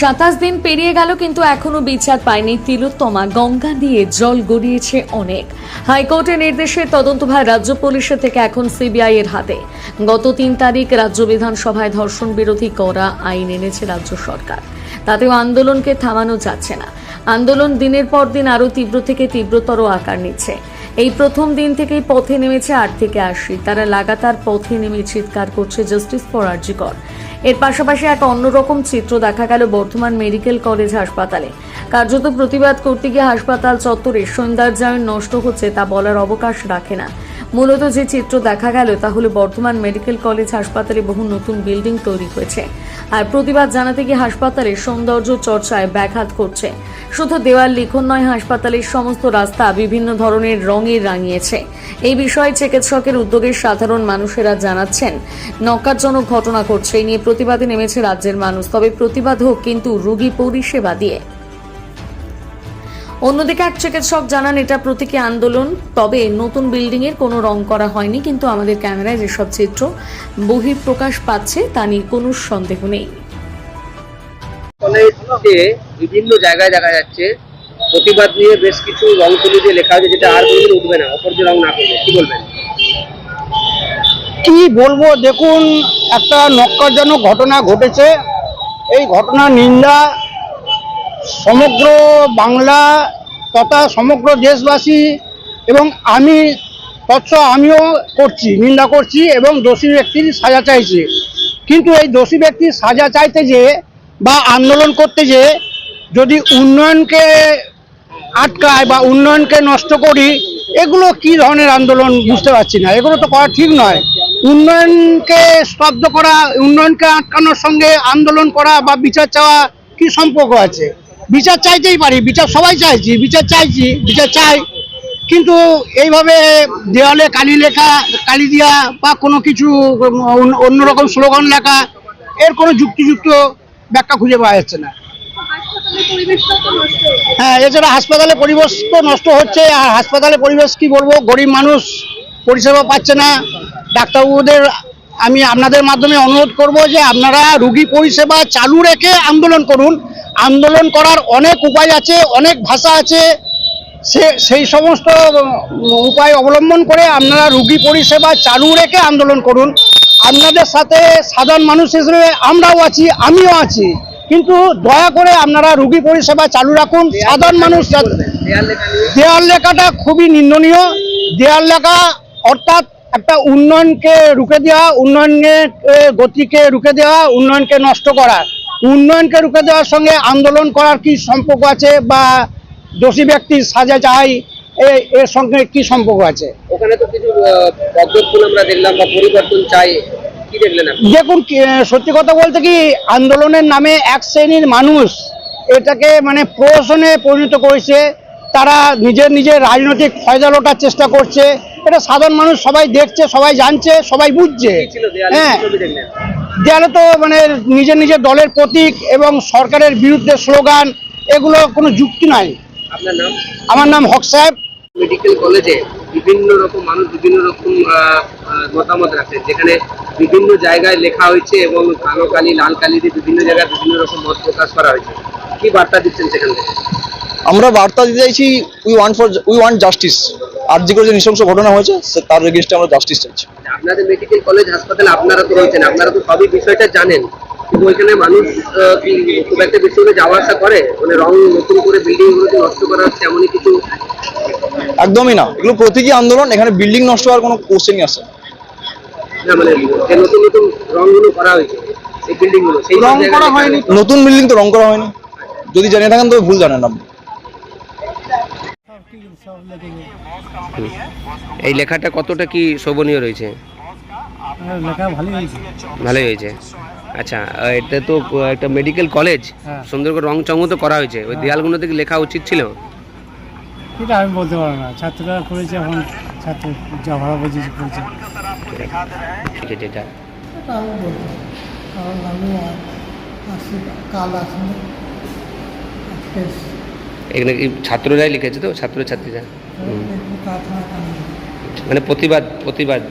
সাতাশ দিন পেরিয়ে গেল, কিন্তু এখনও বিচার পায়নি তিলোত্তমা। গঙ্গা দিয়ে জল গড়িয়েছে অনেক। হাইকোর্টের নির্দেশে তদন্তভার রাজ্য পুলিশের থেকে এখন সিবিআই এর হাতে। গত তিন তারিখ রাজ্য বিধানসভায় ধর্ষণ বিরোধী করা আইন এনেছে রাজ্য সরকার। তাতেও আন্দোলনকে থামানো যাচ্ছে না। আন্দোলন দিনের পর দিন আরও তীব্র থেকে তীব্রতর আকার নিচ্ছে। এই প্রথম দিন থেকেই পথে নেমেছে আট থেকে আশি। তারা লাগাতার পথে নেমে চিৎকার করছে জাস্টিস ফর আরজিকর। এর পাশাপাশি এক অন্যরকম চিত্র দেখা গেল বর্ধমান মেডিকেল কলেজ হাসপাতালে। কার্যত প্রতিবাদ করতে গিয়ে হাসপাতাল চত্বরে সৌন্দর্যায়ন নষ্ট হচ্ছে তা বলার অবকাশ রাখে না। মূলত যে চিত্র দেখা গেল, তা হলো বর্ধমান মেডিকেল কলেজ হাসপাতালে বহু নতুন বিল্ডিং তৈরি হয়েছে। আর প্রতিবাদ জানাতে গিয়ে হাসপাতালের সৌন্দর্য চর্চায় ব্যাঘাত করছে শুধু দেওয়াল লিখন নয়, হাসপাতালের সমস্ত রাস্তা বিভিন্ন ধরনের রঙে রাঙিয়েছে। এই বিষয়ে চিকিৎসকের উদ্যোগে সাধারণ মানুষেরা জানাচ্ছেন, নকারজনক ঘটনা করছে এই নিয়ে প্রতিবাদে নেমেছে রাজ্যের মানুষ। তবে প্রতিবাদ হোক কিন্তু রোগী পরিষেবা দিয়ে। অন্যদিকে এক চিকিৎসক জানান এটা প্রতীকী আন্দোলন তবে নতুন বিল্ডিং এর কোনো রং করা হয়নি কিন্তু আমাদের ক্যামেরায় যেসব চিত্র বহিঃপ্রকাশ পাচ্ছে তা নিয়ে কোনো সন্দেহ নেই। কলেজে বিভিন্ন জায়গায় দেখা যাচ্ছে প্রতিবাদ নিয়ে বেশ কিছু রং তুলি দিয়ে লেখা হয়েছে যেটা আর কোনোদিন উঠবে না অপর যে রং না করবে কি বলবেন? কি বলব দেখুন একটা নক্কারজনক ঘটনা ঘটেছে। এই ঘটনা নিন্দা সমগ্র বাংলা তথা সমগ্র দেশবাসী এবং আমি তৎস আমিও করছি, নিন্দা করছি এবং দোষী ব্যক্তির সাজা চাইছি। কিন্তু এই দোষী ব্যক্তির সাজা চাইতে যে বা আন্দোলন করতে যে যদি উন্নয়নকে আটকায় বা উন্নয়নকে নষ্ট করি, এগুলো কি ধরনের আন্দোলন বুঝতে পারছি না। এগুলো তো করা ঠিক নয়। উন্নয়নকে স্তব্ধ করা, উন্নয়নকে আটকানোর সঙ্গে আন্দোলন করা বা বিচার চাওয়া কি সম্পর্ক আছে? বিচার চাইতেই পারি বিচার সবাই চাইছি বিচার চাইছি বিচার চাই। কিন্তু এইভাবে দেওয়ালে কালি লেখা কালি দেওয়া বা কোনো কিছু অন্য- অন্যরকম স্লোগান লেখা এর কোনো যুক্তিযুক্ত ব্যাখ্যা খুঁজে পাওয়া যাচ্ছে না। হ্যাঁ এছাড়া হাসপাতালে পরিবেশ তো নষ্ট হচ্ছে আর হাসপাতালে পরিবেশ কি বলব? গরিব মানুষ পরিষেবা পাচ্ছে না। ডাক্তারবাবুদের আমি আপনাদের মাধ্যমে অনুরোধ করব যে আপনারা রুগী পরিষেবা চালু রেখে আন্দোলন করুন। আন্দোলন করার অনেক উপায় আছে, অনেক ভাষা আছে। সে, সেই সমস্ত উপায় অবলম্বন করে আপনারা রুগী পরিষেবা চালু রেখে আন্দোলন করুন। আপনাদের সাথে সাধারণ মানুষ হিসেবে আমরাও আছি, আমিও আছি। কিন্তু দয়া করে আপনারা রুগী পরিষেবা চালু রাখুন। সাধারণ মানুষ দেয়াল লেখাটা খুবই নিন্দনীয়। দেয়াল লেখা অর্থাৎ একটা উন্নয়নকে রুখে দেওয়া, উন্নয়নের গতিকে রুখে দেওয়া, উন্নয়নকে নষ্ট করা। উন্নয়নকে রুখে দেওয়ার সঙ্গে আন্দোলন করার কি সম্পর্ক আছে বা দোষী ব্যক্তির সাজা চাই এর সঙ্গে কি সম্পর্ক আছে? ওখানে তো কিছু পদক্ষেপ আমরা দেখলাম বা পরিবর্তন চাই কি দেখলেন দেখুন সত্যি কথা বলতে কি আন্দোলনের নামে এক শ্রেণির মানুষ এটাকে মানে প্রহসনে পরিণত করেছে তারা নিজের নিজের রাজনৈতিক ফয়দা লোটার চেষ্টা করছে এটা সাধারণ মানুষ সবাই দেখছে সবাই জানছে সবাই বুঝছে। হ্যাঁ। দেয়ালে তো মানে নিজের নিজের দলের প্রতীক এবং সরকারের বিরুদ্ধে স্লোগান এগুলো কোনো যুক্তি নাই। আপনার নাম? আমার নাম হক সাহেব। মেডিকেল কলেজে বিভিন্ন রকম মানুষ বিভিন্ন রকম মতামত রাখে। যেখানে বিভিন্ন জায়গায় লেখা হয়েছে এবং কালো কালি লাল কালি দিয়ে বিভিন্ন জায়গায় বিভিন্ন রকম মত প্রকাশ করা হয়েছে। কি বার্তা দিচ্ছেন সেখান থেকে? আমরা বার্তা দিতে চাইছি we want for we want justice আর যে করে যে নৃশংস ঘটনা হয়েছে তার এগেনস্টে আমরা জাস্টিস চাইছি। আপনাদের মেডিকেল কলেজ হাসপাতালে আপনারা তো রয়েছেন আপনারা তো সবই বিষয়টা জানেন। কিন্তু ওইখানে মানুষ খুব একটা বেশি করে যাওয়া আসা করে? মানে রং নতুন করে বিল্ডিং গুলোকে নষ্ট করা হচ্ছে এমনই কিছু? একদমই না। এগুলো প্রতীকী আন্দোলন এখানে বিল্ডিং নষ্ট হওয়ার কোনো কোশ্চেনই আসে না। মানে যে নতুন নতুন রংগুলো করা হয়েছে সেই বিল্ডিংগুলো সেই রং করা হয়নি। নতুন বিল্ডিং তো রং করা হয়নি। যদি জানিয়ে থাকেন তবে ভুল জানেন আপনি। এই লেখাটা কতটা কি শোভনীয় রয়েছে? লেখা ভালোই হয়েছে। ভালোই হয়েছে। আচ্ছা এটা তো একটা মেডিকেল কলেজ হ্যাঁ। সুন্দর করে রং চঙও তো করা হয়েছে। ওই দেয়ালগুলো থেকে লেখা উচিত ছিল? এটা আমি বলতে পারব না। ছাত্ররা করেছে এখন ছাত্র যা করেছে। এটা আমি কারণ আমি আসি কাল আজকে। এখানে কি ছাত্ররাই লিখেছে তো? ছাত্র ছাত্রীরা হুম। একটু তাড়াতাড়ি কাজ মানে প্রতিবাদ প্রতিবাদ।